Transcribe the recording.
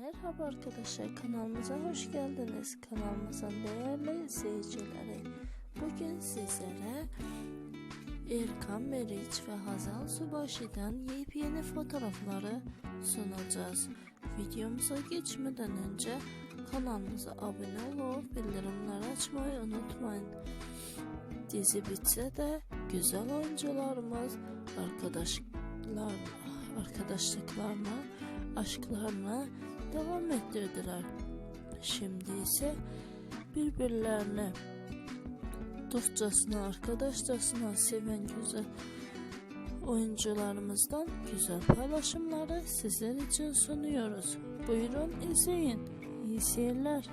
Merhaba arkadaşlar kanalımıza hoş geldiniz. Kanalımızın değerli izleyicileri. Bugün sizlere Erkan Meriç ve Hazal Subaşı'dan yepyeni fotoğrafları sunacağız. Videomuza geçmeden önce kanalımıza abone olup bildirimleri açmayı unutmayın. Dizi bitse de güzel oyuncularımız arkadaşlar arkadaşlıklarına aşklarına devam ettirdiler. Şimdi ise birbirlerine dostçasına, arkadaşçasına seven güzel oyuncularımızdan güzel paylaşımları sizler için sunuyoruz. Buyurun izleyin. İyi seyirler.